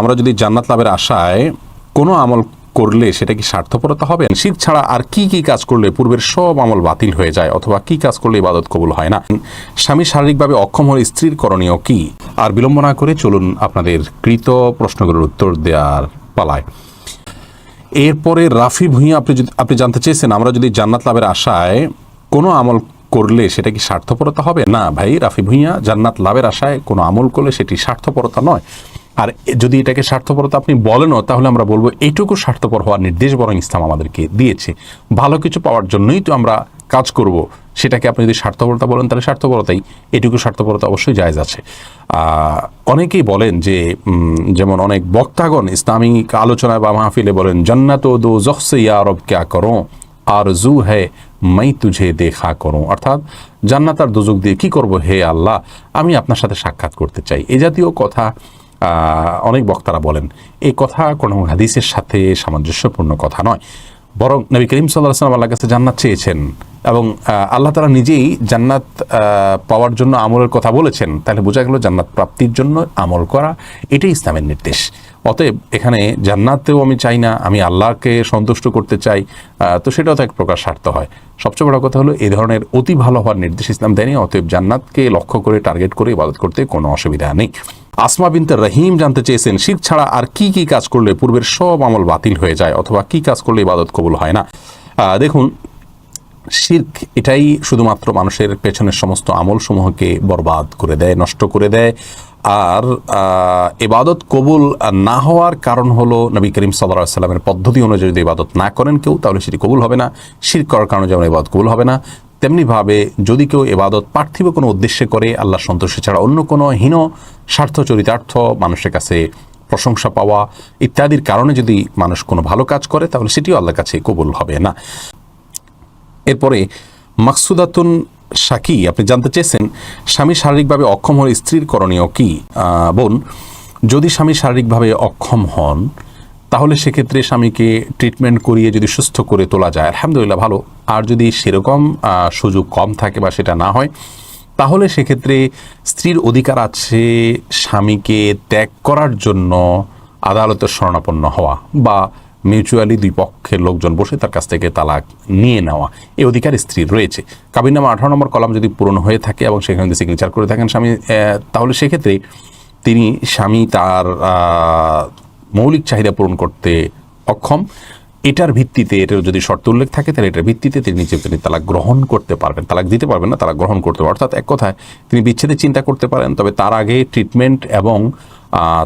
আমরা যদি জান্নাত লাভের আশায় কোনো আমল করলে সেটা কি স্বার্থপরতা হবে? শির ছাড়া আর কি কি কাজ করলে পূর্বের সব আমল বাতিল হয়ে যায়, অথবা কি কাজ করলে ইবাদত কবুল হয় না? স্বামী শারীরিকভাবে অক্ষম হলে স্ত্রীর করণীয় কি? আর বিলম্ব না করে চলুন আপনাদের কৃত প্রশ্নগুলোর উত্তর দেওয়ার পালায়। এরপরে রাফি ভূঁইয়া, আপনি যদি আপনি জানতে চেয়েছেন, আমরা যদি জান্নাত লাভের আশায় কোনো আমল করলে সেটা কি স্বার্থপরতা হবে? না ভাই, রাফি ভূঁইয়া, জান্নাত লাভের আশায় কোনো আমল করলে সেটি স্বার্থপরতা নয়। আর যদি এটাকে স্বার্থপরতা আপনি বলেনও, তাহলে আমরা বলব এইটুকু স্বার্থপর হওয়ার নির্দেশ বরং ইসলাম আমাদেরকে দিয়েছে। ভালো কিছু পাওয়ার জন্যই তো আমরা কাজ করব। সেটাকে আপনি যদি স্বার্থপরতা বলেন, তাহলে স্বার্থপরতাই এটুকু স্বার্থপরতা অবশ্যই জায়জ আছে। অনেকেই বলেন যে যেমন অনেক বক্তাগণ ইসলামিক আলোচনায় বা মাহফিলে বলেন, জন্নাত দো জখসে ইয়ারব ক্যা করো? আর জু হে মাই তুঝে দেখা করো। অর্থাৎ, জান্নাত আর দুজুক দিয়ে কি করব হে আল্লাহ? আমি আপনার সাথে সাক্ষাৎ করতে চাই। এ জাতীয় কথা অনেক বক্তারা বলেন, এই কথা কোনো হাদিসের সাথে সামঞ্জস্যপূর্ণ কথা নয়। বরং নবী করিম সাল্লাহ সাল্লাম আল্লাহ কাছে জান্নাত চেয়েছেন এবং আল্লাহ তারা নিজেই জান্নাত পাওয়ার জন্য আমলের কথা বলেছেন। তাহলে বোঝা গেল জান্নাত প্রাপ্তির জন্য আমল করা এটাই ইসলামের নির্দেশ। অতএব এখানে জান্নাতেও আমি চাই না, আমি আল্লাহকে সন্তুষ্ট করতে চাই তো সেটাও তো এক প্রকার স্বার্থ হয়। সবচেয়ে বড় কথা হলো এই ধরনের অতি ভালো হওয়ার নির্দেশ ইসলাম দেয়নি, অতএব জান্নাতকে লক্ষ্য করে, টার্গেট করে ইবাদত করতে কোনো অসুবিধা নেই। আসমা বিনতে রহিম জানতে চেয়েছেন, শির ছাড়া আর কি কি কাজ করলে পূর্বের সব আমল বাতিল হয়ে যায়, অথবা কি কাজ করলে ইবাদত কবুল হয় না? দেখুন, শির্ক এটাই শুধুমাত্র মানুষের পেছনের সমস্ত আমল সমূহকে বরবাদ করে দেয়, নষ্ট করে দেয়। আর এবাদত কবুল না হওয়ার কারণ হলো নবী করিম সাল্লাহ সাল্লামের পদ্ধতি অনুযায়ী যদি ইবাদত না করেন কেউ, তাহলে সেটি কবুল হবে না। শির করার কারণে যেমন ইবাদত কবুল হবে না তেমনিভাবে যদি কেউ এবাদত পার্থিব কোনো উদ্দেশ্যে করে, আল্লাহ সন্তোষে ছাড়া অন্য কোনো হীন স্বার্থ চরিতার্থ মানুষের কাছে প্রশংসা পাওয়া ইত্যাদির কারণে যদি মানুষ কোনো ভালো কাজ করে, তাহলে সেটিও আল্লাহর কাছে কবুল হবে না। এরপরে, মাকসুদাতুন সাকি, আপনি জানতে চেয়েছেন, স্বামী শারীরিকভাবে অক্ষম হলে স্ত্রীর করণীয় কি? বোন, যদি স্বামী শারীরিকভাবে অক্ষম হন তাহলে সেক্ষেত্রে স্বামীকে ট্রিটমেন্ট করিয়ে যদি সুস্থ করে তোলা যায়, আলহামদুলিল্লাহ ভালো। আর যদি সেরকম সুযোগ কম থাকে বা সেটা না হয়, তাহলে সেক্ষেত্রে স্ত্রীর অধিকার আছে স্বামীকে ত্যাগ করার জন্য আদালতের শরণাপন্ন হওয়া বা মিউচুয়ালি দুই পক্ষের লোকজন বসে তার কাছ থেকে তালাক নিয়ে নেওয়া। এই অধিকার স্ত্রীর রয়েছে। কাবিনামা আঠারো নম্বর কলাম যদি পূরণ হয়ে থাকে এবং সেখানে যদি সিগনেচার করে থাকেন স্বামী তাহলে সেক্ষেত্রে তিনি স্বামী তার মৌলিক চাহিদা পূরণ করতে অক্ষম। এটার ভিত্তিতে এটার যদি শর্ত উল্লেখ থাকে, তাহলে এটার ভিত্তিতে তিনি নিজে তিনি তালাক গ্রহণ করতে পারবেন। তালাক দিতে পারবেন না, তালাক গ্রহণ করতে পারবেন। অর্থাৎ এক কথায়, তিনি বিচ্ছেদের চিন্তা করতে পারেন, তবে তার আগে ট্রিটমেন্ট এবং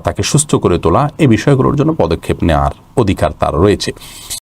তাকে সুস্থ করে তোলা এই বিষয়গুলোর জন্য পদক্ষেপ নেওয়ার অধিকার তার রয়েছে।